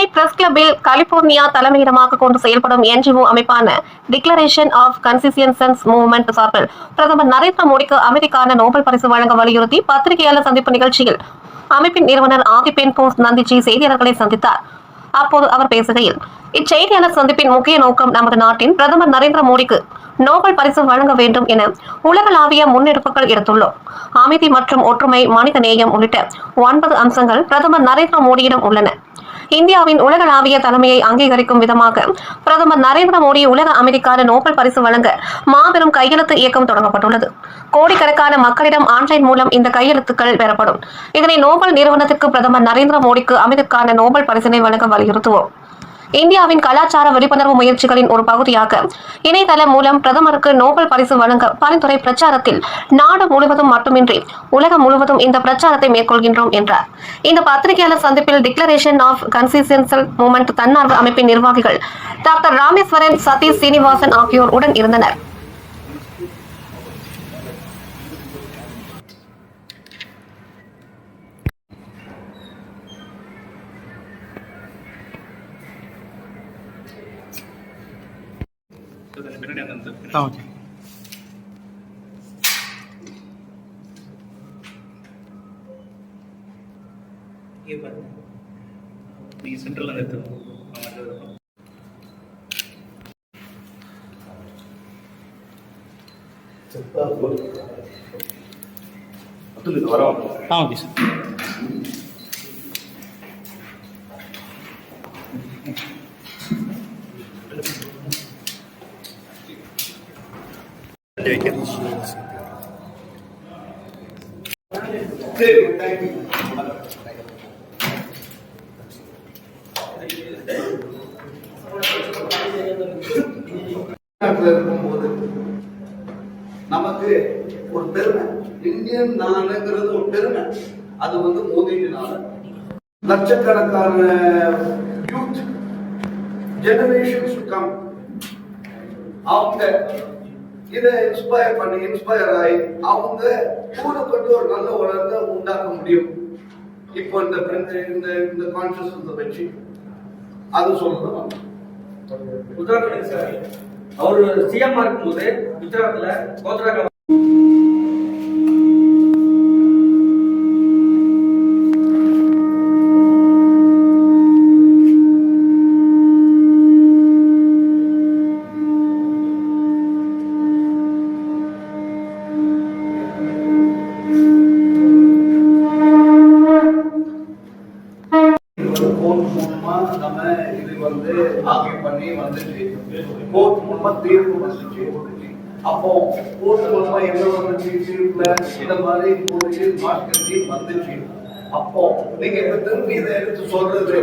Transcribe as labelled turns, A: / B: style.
A: Chennai press கிளப்பில் California தலைமையிடமாக கொண்டு செயல்படும் என்ஜிஓ அமைப்பான டிக்ளரேஷன் ஆஃப் கன்சிசியன்சன்ஸ் மூவ்மெண்ட் சார்பில் பிரதமர் நரேந்திர மோடிக்கு அமெரிக்கான நோபல் பரிசு வழங்க வலியுறுத்தி பத்திரிகையாளர் சந்திப்பு நிகழ்ச்சியில் அமைப்பின் நிறுவனர் ஆதிபென் போஸ் நந்திஜி செய்தியாளர்களை சந்தித்தார். அப்போது அவர் பேசுகையில் இச்செய்தியாளர் சந்திப்பின் முக்கிய நோக்கம் நமது நாட்டின் பிரதமர் நரேந்திர மோடிக்கு நோபல் பரிசு வழங்க வேண்டும் என உலகளாவிய முன்னெடுப்புகள் எடுத்துள்ளோம். அமைதி மற்றும் ஒற்றுமை மனித நேயம் உள்ளிட்ட ஒன்பது அம்சங்கள் பிரதமர் நரேந்திர மோடியிடம் உள்ளன. இந்தியாவின் உலகளாவிய தலைமையை அங்கீகரிக்கும் விதமாக பிரதமர் நரேந்திர மோடி உலக அமைதிக்கான நோபல் பரிசு வழங்க மாபெரும் கையெழுத்து இயக்கம் தொடங்கப்பட்டுள்ளது. கோடிக்கணக்கான மக்களிடம் ஆன்லைன் மூலம் இந்த கையெழுத்துக்கள் பெறப்படும். இதனை நோபல் நிறுவனத்திற்கு பிரதமர் நரேந்திர மோடிக்கு அமைதிக்கான நோபல் பரிசினை வழங்க வலியுறுத்துவோம். இந்தியாவின் கலாச்சார விழிப்புணர்வு முயற்சிகளின் ஒரு பகுதியாக இணையதளம் மூலம் பிரதமருக்கு நோபல் பரிசு வழங்க பரிந்துரை பிரச்சாரத்தில் நாடு முழுவதும் மட்டுமின்றி உலகம் முழுவதும் இந்த பிரச்சாரத்தை மேற்கொள்கின்றோம் என்றார். இந்த பத்திரிகையாளர் சந்திப்பில் டிக்ளரேஷன் ஆஃப் கன்சிஸ்டன்சல் மூமெண்ட் தன்னார்வ அமைப்பின் நிர்வாகிகள் டாக்டர் ராமேஸ்வரன் சதீஷ் சீனிவாசன் ஆகியோர் உடன் இருந்தனர்.
B: பின்னாடி அந்த அந்த
C: ஆ ஓகே.
B: நீங்க சென்ட்ரல் எடுத்துக்கணும்
C: ஆ ஓகே சார்
D: இருக்கும்போது நமக்கு ஒரு பெருமை. இந்தியன் நானுங்கிறது ஒரு பெருமை. அது வந்து மோதினால லட்சக்கணக்கான யூத் ஜெனரேஷன்ஸ் கம் அவங்க இதை இன்ஸ்பயர் பண்ணி இன்ஸ்பயர் ஆகி அவங்க கூடப்பட்டு ஒரு நல்ல உலகத்தை உண்டாக்க முடியும். இப்போ இந்த இந்த இந்த கான்சியஸ் வச்சு அது சொல்லணும்.
E: குஜராத் சார் அவர் சிஎம் இருக்கும்போது குஜராத்ல கோத்ரா
D: வந்து ஆர்கியூ பண்ணி வந்துச்சு. கோர்ட் மூலமா தீர்ப்பு வந்துச்சு. அப்போ கோர்ட் மூலமா என்ன வந்துச்சு? தீர்ப்புல இந்த மாதிரி போச்சு மார்க்கெட்டிங் வந்துச்சு. அப்போ நீங்க இப்ப திரும்பி இதை எடுத்து சொல்றது